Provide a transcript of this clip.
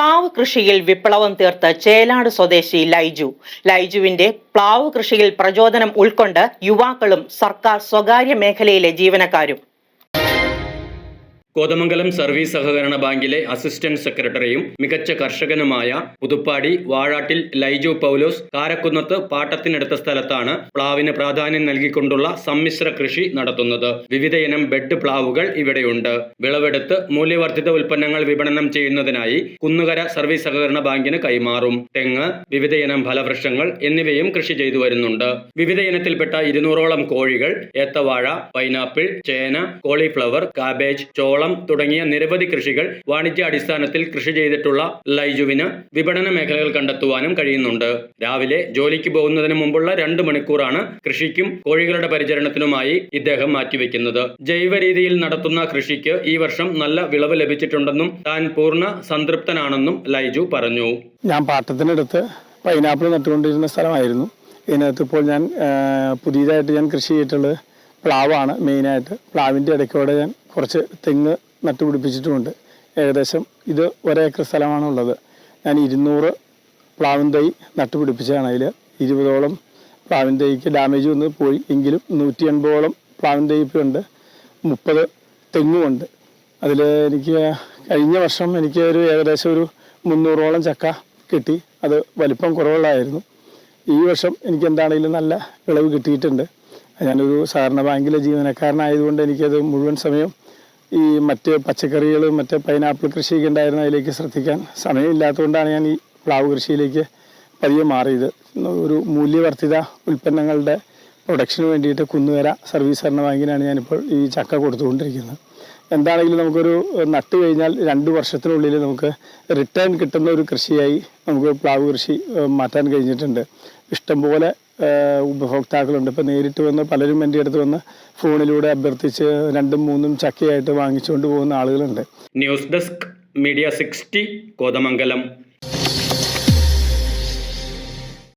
പ്ലാവ് കൃഷിയിൽ വിപ്ലവം തീർത്ത് ചേലാട് സ്വദേശി ലൈജു. ലൈജുവിന്റെ പ്ലാവ് കൃഷിയിൽ പ്രചോദനം ഉൾക്കൊണ്ട് യുവാക്കളും സർക്കാർ സ്വകാര്യ മേഖലയിലെ ജീവനക്കാരും കോതമംഗലം സർവീസ് സഹകരണ ബാങ്കിലെ അസിസ്റ്റന്റ് സെക്രട്ടറിയും മികച്ച കർഷകനുമായ പുതുപ്പാടി വാഴാട്ടിൽ ലൈജു പൗലോസ് കാരക്കുന്നത്ത് പാട്ടത്തിനെടുത്ത സ്ഥലത്താണ് പ്ലാവിന് പ്രാധാന്യം നൽകിക്കൊണ്ടുള്ള സമ്മിശ്ര കൃഷി നടത്തുന്നത്. വിവിധയിനം ബെഡ് പ്ലാവുകൾ ഇവിടെയുണ്ട്. വിളവെടുത്ത് മൂല്യവർദ്ധിത ഉൽപ്പന്നങ്ങൾ വിപണനം ചെയ്യുന്നതിനായി കുന്നുകര സർവീസ് സഹകരണ ബാങ്കിന് കൈമാറും. തെങ്ങ് വിവിധയിനം ഫലവൃക്ഷങ്ങൾ എന്നിവയും കൃഷി ചെയ്തു വരുന്നുണ്ട്. വിവിധ ഇനത്തിൽപ്പെട്ട ഇരുന്നൂറോളം കോഴികൾ ഏത്തവാഴ പൈനാപ്പിൾ ചേന കോളിഫ്ലവർ കാബേജ് ചോളം തുടങ്ങിയ നിരവധി കൃഷികൾ വാണിജ്യാടിസ്ഥാനത്തിൽ കൃഷി ചെയ്തിട്ടുള്ള ലൈജുവിന് വിപണന മേഖലകൾ കണ്ടെത്തുവാനും കഴിയുന്നുണ്ട്. രാവിലെ ജോലിക്ക് പോകുന്നതിന് മുമ്പുള്ള രണ്ട് മണിക്കൂറാണ് കൃഷിക്കും കോഴികളുടെ പരിചരണത്തിനുമായി ഇദ്ദേഹം മാറ്റിവെക്കുന്നത്. ജൈവ രീതിയിൽ നടത്തുന്ന കൃഷിക്ക് ഈ വർഷം നല്ല വിളവ് ലഭിച്ചിട്ടുണ്ടെന്നും താൻ പൂർണ സംതൃപ്തനാണെന്നും ലൈജു പറഞ്ഞു. ഞാൻ പാട്ടത്തിനടുത്ത് പൈനാപ്പിൾ നട്ടുകൊണ്ടിരുന്ന സ്ഥലമായിരുന്നു. ഇതിനകത്ത് ഇപ്പോൾ ഞാൻ പുതിയതായിട്ട് ഞാൻ കൃഷി ചെയ്തിട്ടുള്ളത് പ്ലാവാണ് മെയിനായിട്ട്. പ്ലാവിന്റെ ഇടയ്ക്കൂടെ ഞാൻ കുറച്ച് തെങ്ങ് നട്ടുപിടിപ്പിച്ചിട്ടുമുണ്ട് ഏകദേശം ഇത് ഒരേക്കർ സ്ഥലമാണുള്ളത്. ഞാൻ ഇരുന്നൂറ് പ്ലാവിൻ തൈ നട്ടുപിടിപ്പിച്ചതാണ് അതിൽ ഇരുപതോളം പ്ലാവിൻ തൈക്ക് ഡാമേജ് വന്ന് പോയി. എങ്കിലും നൂറ്റി എൺപതോളം പ്ലാവിൻ തൈ ഇപ്പോൾ ഉണ്ട് മുപ്പത് തെങ്ങുമുണ്ട്. അതിൽ എനിക്ക് കഴിഞ്ഞ വർഷം എനിക്ക് ഒരു ഏകദേശം ഒരു മുന്നൂറോളം ചക്ക കിട്ടി. അത് വലിപ്പം കുറവുള്ളതായിരുന്നു. ഈ വർഷം എനിക്ക് എന്താണെങ്കിലും നല്ല വിളവ് കിട്ടിയിട്ടുണ്ട്. ഞാനൊരു സഹകരണ ബാങ്കിലെ ജീവനക്കാരനായതുകൊണ്ട് എനിക്കത് മുഴുവൻ സമയം ഈ മറ്റ് പച്ചക്കറികൾ മറ്റ് പൈനാപ്പിൾ കൃഷിയൊക്കെ ഉണ്ടായിരുന്ന അതിലേക്ക് ശ്രദ്ധിക്കാൻ സമയമില്ലാത്തതുകൊണ്ടാണ് ഞാൻ ഈ പ്ലാവ് കൃഷിയിലേക്ക് പതിയെ മാറിയത്. ഒരു മൂല്യവർദ്ധിത ഉൽപ്പന്നങ്ങളുടെ പ്രൊഡക്ഷന് വേണ്ടിയിട്ട് കുന്നുകര സർവീസ് സഹകരണ ബാങ്കിനാണ് ഞാനിപ്പോൾ ഈ ചക്ക കൊടുത്തുകൊണ്ടിരിക്കുന്നത്. എന്താണെങ്കിലും നമുക്കൊരു നട്ട് കഴിഞ്ഞാൽ രണ്ട് വർഷത്തിനുള്ളിൽ നമുക്ക് റിട്ടേൺ കിട്ടുന്ന ഒരു കൃഷിയായി നമുക്ക് പ്ലാവ് കൃഷി മാറ്റാൻ കഴിഞ്ഞിട്ടുണ്ട്. ഇഷ്ടംപോലെ ഉപഭോക്താക്കളുണ്ട്. ഇപ്പോൾ നേരിട്ട് വന്ന് പലരും എന്റെ അടുത്ത് വന്ന് ഫോണിലൂടെ അഭ്യർത്ഥിച്ച് രണ്ടും മൂന്നും ചക്കയായിട്ട് വാങ്ങിച്ചുകൊണ്ട് പോകുന്ന ആളുകളുണ്ട്. News desk media sixty Kothamangalam.